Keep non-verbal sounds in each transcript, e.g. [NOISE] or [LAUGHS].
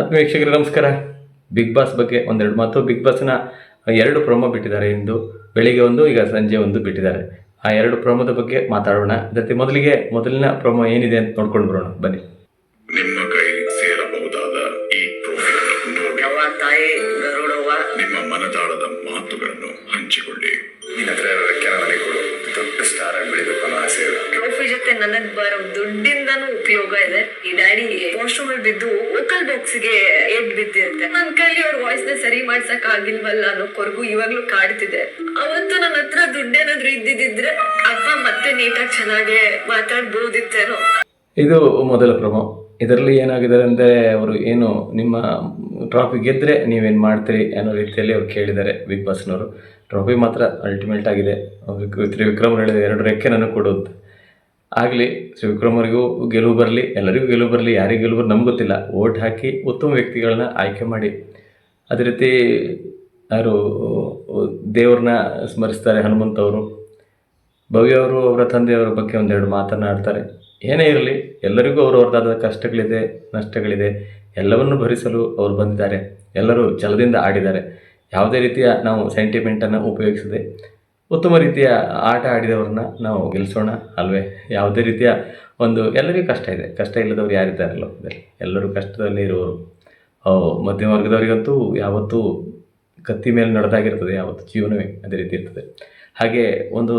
ಆತ್ಮೀಯ ವೀಕ್ಷಕರೇ ನಮಸ್ಕಾರ. ಬಿಗ್ ಬಾಸ್ ಬಗ್ಗೆ ಒಂದೆರಡು ಮಾತು. ಬಿಗ್ ಬಾಸ್ನ ಎರಡು ಪ್ರೊಮೋ ಬಿಟ್ಟಿದ್ದಾರೆ ಇಂದು. ಬೆಳಿಗ್ಗೆ ಒಂದು ಈಗ ಸಂಜೆ ಒಂದು ಬಿಟ್ಟಿದ್ದಾರೆ. ಆ ಎರಡು ಪ್ರೊಮೋದ ಬಗ್ಗೆ ಮಾತಾಡೋಣ. ಜೊತೆ ಮೊದಲಿಗೆ ಮೊದಲಿನ ಪ್ರೊಮೋ ಏನಿದೆ ಅಂತ ನೋಡ್ಕೊಂಡು ಬರೋಣ. ಬನ್ನಿ. ನಿಮ್ಮ ಕೈ ಸೇರಬಹುದಾದ ಈ ನಿಮ್ಮ ಮನದಾಳದ ಮಾತುಗಳನ್ನು ಹಂಚಿಕೊಳ್ಳಿ. ನನಗ್ ಬರೋ ದುಡ್ಡಿಂದಾನು ಉಪಯೋಗ ಇದೆ. ಈ ಡ್ಯಾಡಿ ವಾಶ್ರೂಮ್ ಅಲ್ಲಿ ಬಿದ್ದು ವೋಕಲ್ ಬಾಕ್ಸ್ಗೆ ಏಟ್ ಬಿದ್ದಿರುತ್ತೆ. ನನ್ ಕೈಲಿ ಅವ್ರ ವಾಯ್ಸ್ನ ಸರಿ ಮಾಡ್ಸಕ್ ಆಗಿಲ್ವಲ್ಲ ಅನ್ನೋ ಕೊರಗು ಇವಾಗ್ಲೂ ಕಾಡ್ತಿದೆ. ಅವತ್ತು ನನ್ನ ಹತ್ರ ದುಡ್ಡೇನಾದ್ರೂ ಇದ್ದಿದ್ರೆ ಅಪ್ಪ ಮತ್ತೆ ನೀಟಾಗಿ ಚೆನ್ನಾಗಿ ಮಾತಾಡ್ಬೋದಿತ್ತೇನೋ. ಇದು ಮೊದಲ ಪ್ರಮೋ ಇದರಲ್ಲಿ ಏನಾಗಿದೆ ಅಂದರೆ ಅವರು ಏನು ನಿಮ್ಮ ಟ್ರಾಫಿ ಗೆದ್ದರೆ ನೀವೇನು ಮಾಡ್ತೀರಿ ಅನ್ನೋ ರೀತಿಯಲ್ಲಿ ಅವ್ರು ಕೇಳಿದ್ದಾರೆ ಬಿಗ್ ಬಾಸ್ನವರು ಟ್ರಾಫಿ ಮಾತ್ರ ಅಲ್ಟಿಮೇಟ್ ಆಗಿದೆ. ವಿಕ್ರಮ್ ಹೇಳಿದೆ ಎರಡು ರೆಕ್ಕೆ ನಾನು ಕೊಡು ಆಗಲಿ ಶ್ರೀ ಅವರಿಗೂ ಗೆಲುವು ಬರಲಿ, ಎಲ್ಲರಿಗೂ ಗೆಲುವು ಬರಲಿ, ಯಾರಿಗೆ ಗೆಲುವು ಬರಲಿ, ನಮ್ಗೆ ಗೊತ್ತಿಲ್ಲ. ಓಟ್ ಹಾಕಿ ಉತ್ತಮ ವ್ಯಕ್ತಿಗಳನ್ನ ಆಯ್ಕೆ ಮಾಡಿ. ಅದೇ ರೀತಿ ಯಾರು, ದೇವ್ರನ್ನ ಸ್ಮರಿಸ್ತಾರೆ ಹನುಮಂತವರು ಭವ್ಯ ಅವರು ಅವರ ತಂದೆಯವರ ಬಗ್ಗೆ ಒಂದೆರಡು ಮಾತನಾಡ್ತಾರೆ. ಏನೇ ಇರಲಿ, ಎಲ್ಲರಿಗೂ ಅವ್ರವ್ರದ್ದಾದ ಕಷ್ಟಗಳಿದೆ, ನಷ್ಟಗಳಿದೆ, ಎಲ್ಲವನ್ನು ಭರಿಸಲು ಅವರು ಬಂದಿದ್ದಾರೆ. ಎಲ್ಲರೂ ಛಲದಿಂದ ಆಡಿದ್ದಾರೆ. ಯಾವುದೇ ರೀತಿಯ ನಾವು ಸೆಂಟಿಮೆಂಟನ್ನು ಉಪಯೋಗಿಸದೆ ಉತ್ತಮ ರೀತಿಯ ಆಟ ಆಡಿದವ್ರನ್ನ ನಾವು ಗೆಲ್ಲಿಸೋಣ ಅಲ್ವೇ? ಯಾವುದೇ ರೀತಿಯ ಒಂದು ಎಲ್ಲರಿಗೂ ಕಷ್ಟ ಇದೆ. ಕಷ್ಟ ಇಲ್ಲದವ್ರು ಯಾರಿದ್ದಾರೆ ಲೋಕದಲ್ಲಿ ಎಲ್ಲರೂ ಕಷ್ಟದಲ್ಲಿ ಇರುವವರು. ಮಧ್ಯಮ ವರ್ಗದವರಿಗಂತೂ ಯಾವತ್ತೂ ಕತ್ತಿ ಮೇಲೆ ನಡೆದಾಗಿರ್ತದೆ, ಯಾವತ್ತು ಜೀವನವೇ ಅದೇ ರೀತಿ ಇರ್ತದೆ. ಹಾಗೆ ಒಂದು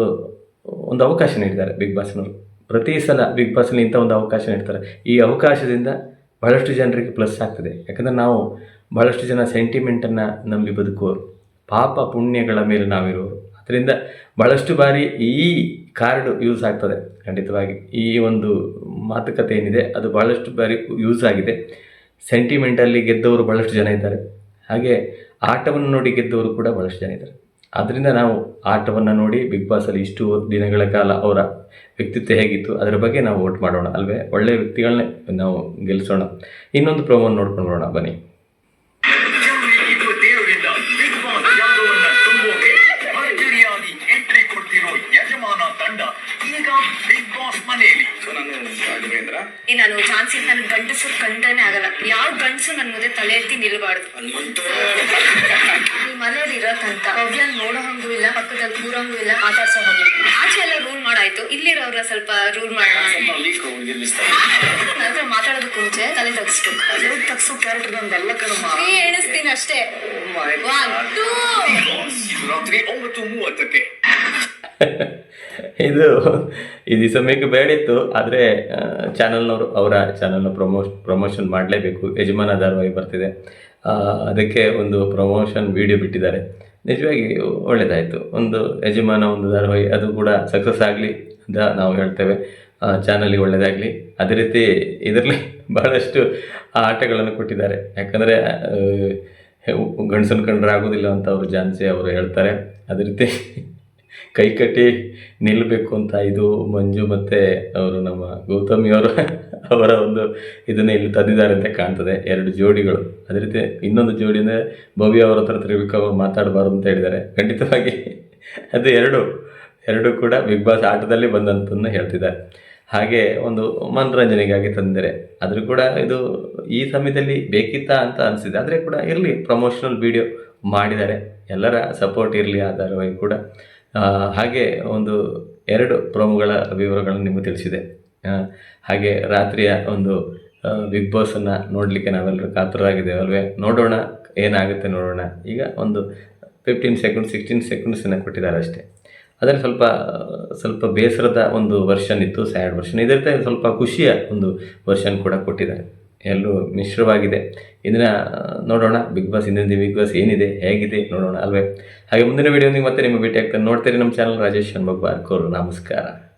ಒಂದು ಅವಕಾಶ ನೀಡಿದ್ದಾರೆ ಬಿಗ್ ಬಾಸ್ನವರು. ಪ್ರತಿ ಸಲ ಬಿಗ್ ಬಾಸ್ನಲ್ಲಿ ಇಂಥ ಒಂದು ಅವಕಾಶ ನೀಡ್ತಾರೆ. ಈ ಅವಕಾಶದಿಂದ ಬಹಳಷ್ಟು ಜನರಿಗೆ ಪ್ಲಸ್ ಆಗ್ತದೆ. ಯಾಕಂದರೆ ನಾವು ಬಹಳಷ್ಟು ಜನ ಸೆಂಟಿಮೆಂಟನ್ನು ನಂಬಿ ಬದುಕುವರು ಪಾಪ ಪುಣ್ಯಗಳ ಮೇಲೆ ನಾವಿರುವವರು. ಅದರಿಂದ ಬಹಳಷ್ಟು ಬಾರಿ ಈ ಕಾರ್ಡ್ ಯೂಸ್ ಆಗ್ತದೆ. ಖಂಡಿತವಾಗಿ ಈ ಒಂದು ಮಾತುಕತೆ ಏನಿದೆ, ಅದು ಬಹಳಷ್ಟು ಬಾರಿ ಯೂಸ್ ಆಗಿದೆ. ಸೆಂಟಿಮೆಂಟಲ್ಲಿ ಗೆದ್ದವರು ಬಹಳಷ್ಟು ಜನ ಇದ್ದಾರೆ. ಹಾಗೆ ಆಟವನ್ನು ನೋಡಿ ಗೆದ್ದವರು ಕೂಡ ಬಹಳಷ್ಟು ಜನ ಇದ್ದಾರೆ. ಆದ್ದರಿಂದ ನಾವು ಆಟವನ್ನು ನೋಡಿ ಬಿಗ್ ಬಾಸಲ್ಲಿ ಇಷ್ಟು ದಿನಗಳ ಕಾಲ ಅವರ ವ್ಯಕ್ತಿತ್ವ ಹೇಗಿತ್ತು, ಅದರ ಬಗ್ಗೆ ನಾವು ವೋಟ್ ಮಾಡೋಣ ಅಲ್ವೇ? ಒಳ್ಳೆಯ ವ್ಯಕ್ತಿಗಳನ್ನೇ ನಾವು ಗೆಲ್ಲಿಸೋಣ ಇನ್ನೊಂದು ಪ್ರೋಮೋನ ನೋಡ್ಕೊಂಡು ಬರೋಣ. ಬನ್ನಿ. ಈ ಝಾನ್ಸಿ ನನ್ ಗಂಡಸು ಕಂಡ್ರೇನೆ ಆಗಲ್ಲ. ಯಾವ ಗಂಡಸು ನನ್ನ ಮುಂದೆ ತಲೆ ಎತ್ತಿ ನಿಲ್ಬಾರ್ದು. ಅಲ್ಲಿ ಮನೇಲಿ ಇರೋ ತನಕ ಅವ್ರನ್ನ ನೋಡೋ ಹಂಗೂ ಇಲ್ಲ ಪಕ್ಕದಲ್ಲಿ ಕೂರಂಗೂ ಇಲ್ಲ. ಆಟಾಡ್ಸೋ ಹಂಗೂ. ಆಚೆ ಎಲ್ಲ ರೂಲ್ ಮಾಡಾಯ್ತು. ಇಲ್ಲಿರೋರ ಸ್ವಲ್ಪ ರೂಲ್ ಮಾಡೋಣ. ಹತ್ರ ಮಾತಾಡೋದಕ್ಕೂ ಮುಂಚೆ ತಲೆ ತಗ್ಸ್ಬೇಕು ತಗ್ಸೋ ಕ್ಯಾರೆಕ್ಟರ್ ನಂದಲ್ಲ ಕಣಮ್ಮ. ಎಣಿಸ್ತೀನಿ ಅಷ್ಟೇ. ಇದು ರಾತ್ರಿ ಒಂಬತ್ತು ಮೂವತ್ತಕ್ಕೆ. ಇದು ಇದು ಸಮಯಕ್ಕೆ ಬೇಡಿತ್ತು, ಆದರೆ ಚಾನಲ್ನವರು ಅವರ ಚಾನಲ್ನ ಪ್ರಮೋಷ್, ಪ್ರಮೋಷನ್ ಮಾಡಲೇಬೇಕು. ಯಜಮಾನ ಧಾರಾವಾಹಿ ಬರ್ತಿದೆ. ಅದಕ್ಕೆ ಒಂದು ಪ್ರಮೋಷನ್ ವಿಡಿಯೋ ಬಿಟ್ಟಿದ್ದಾರೆ. ನಿಜವಾಗಿ ಒಳ್ಳೆಯದಾಯಿತು ಒಂದು ಯಜಮಾನ ಒಂದು ಧಾರಾವಾಹಿ, ಅದು ಕೂಡ ಸಕ್ಸಸ್ ಆಗಲಿ ಅಂತ ನಾವು ಹೇಳ್ತೇವೆ. ಚಾನಲಿಗೆ ಒಳ್ಳೆಯದಾಗಲಿ ಅದೇ ರೀತಿ ಇದರಲ್ಲಿ ಬಹಳಷ್ಟು ಆಟಗಳನ್ನು ಕೊಟ್ಟಿದ್ದಾರೆ. ಯಾಕಂದರೆ ಗಂಡಸನ ಕಂಡ್ರೆ ಆಗೋದಿಲ್ಲ ಅಂತ ಅವರು ಜಾನ್ಸಿ ಅವರು ಹೇಳ್ತಾರೆ. ಅದೇ ರೀತಿ ಕೈ ಕಟ್ಟಿ ನಿಲ್ಲಬೇಕು ಅಂತ ಇದು ಮಂಜು ಮತ್ತು ಅವರು ನಮ್ಮ ಗೌತಮಿ ಅವರು [LAUGHS] ಒಂದು ಇದನ್ನು ಇಲ್ಲಿ ತಂದಿದ್ದಾರೆ ಅಂತ ಕಾಣ್ತದೆ. ಎರಡು ಜೋಡಿಗಳು. ಅದೇ ರೀತಿ ಇನ್ನೊಂದು ಜೋಡಿ ಅಂದರೆ ಭವ್ಯ ಅವರ ಹತ್ರ ತ್ರಿವಿಕ್ರಮ್ ಅವರು ಮಾತಾಡಬಾರ್ದು ಅಂತ ಹೇಳಿದ್ದಾರೆ. ಖಂಡಿತವಾಗಿ [LAUGHS] ಅದು ಎರಡು. ಎರಡು ಕೂಡ ಬಿಗ್ ಬಾಸ್ ಆಟದಲ್ಲಿ ಬಂದಂತನ್ನು ಹೇಳ್ತಿದ್ದಾರೆ. ಹಾಗೆ ಒಂದು ಮನರಂಜನೆಗಾಗಿ ತಂದಿದ್ದಾರೆ. ಆದರೂ ಕೂಡ ಇದು ಈ ಸಮಯದಲ್ಲಿ ಬೇಕಿತ್ತಾ ಅಂತ ಅನಿಸಿದೆ. ಆದರೆ ಕೂಡ ಇರಲಿ ಪ್ರಮೋಷನಲ್ ವಿಡಿಯೋ ಮಾಡಿದ್ದಾರೆ. ಎಲ್ಲರ ಸಪೋರ್ಟ್ ಇರಲಿ ಆ ಧಾರಾವಾಹಿ ಕೂಡ. ಹಾಗೆ ಒಂದು ಎರಡು ಪ್ರೋಮೋಗಳ ವಿವರಗಳನ್ನು ನಿಮಗೆ ತಿಳಿಸಿದೆ. ಹಾಗೆ ರಾತ್ರಿಯ ಒಂದು ಬಿಗ್ ಬಾಸನ್ನು ನೋಡಲಿಕ್ಕೆ ನಾವೆಲ್ಲರೂ ಕಾತುರಾಗಿದ್ದೇವೆ ಅಲ್ವೇ ನೋಡೋಣ, ಏನಾಗುತ್ತೆ ನೋಡೋಣ. ಈಗ ಒಂದು ಫಿಫ್ಟೀನ್ ಸೆಕೆಂಡ್ ಸಿಕ್ಸ್ಟೀನ್ ಸೆಕೆಂಡ್ಸನ್ನು ಕೊಟ್ಟಿದ್ದಾರೆ ಅಷ್ಟೇ ಅದರಲ್ಲಿ ಸ್ವಲ್ಪ ಸ್ವಲ್ಪ ಬೇಸರದ ಒಂದು ವರ್ಷನ್ ಇತ್ತು ಸ್ಯಾಡ್ ವರ್ಷನ್ ಇದರಿಂದ ಸ್ವಲ್ಪ ಖುಷಿಯ ಒಂದು ವರ್ಷನ್ ಕೂಡ ಕೊಟ್ಟಿದ್ದಾರೆ. ಎಲ್ಲೂ ಮಿಶ್ರವಾಗಿದೆ ಇದನ್ನು ನೋಡೋಣ. ಬಿಗ್ ಬಾಸ್ ಇಂದಿನ ಬಿಗ್ ಬಾಸ್ ಏನಿದೆ, ಹೇಗಿದೆ, ನೋಡೋಣ ಅಲ್ವೇ. ಹಾಗೆ ಮುಂದಿನ ವೀಡಿಯೋ ಮತ್ತೆ ನಿಮ್ಮ ಭೇಟಿ ಆಗ್ತಾನೆ ನೋಡ್ತೀರಿ ನಮ್ಮ ಚಾನಲ್ ರಾಜೇಶ್ ಶನ್ಮಗ್ ಬಾರ್ಕೋರು ನಮಸ್ಕಾರ.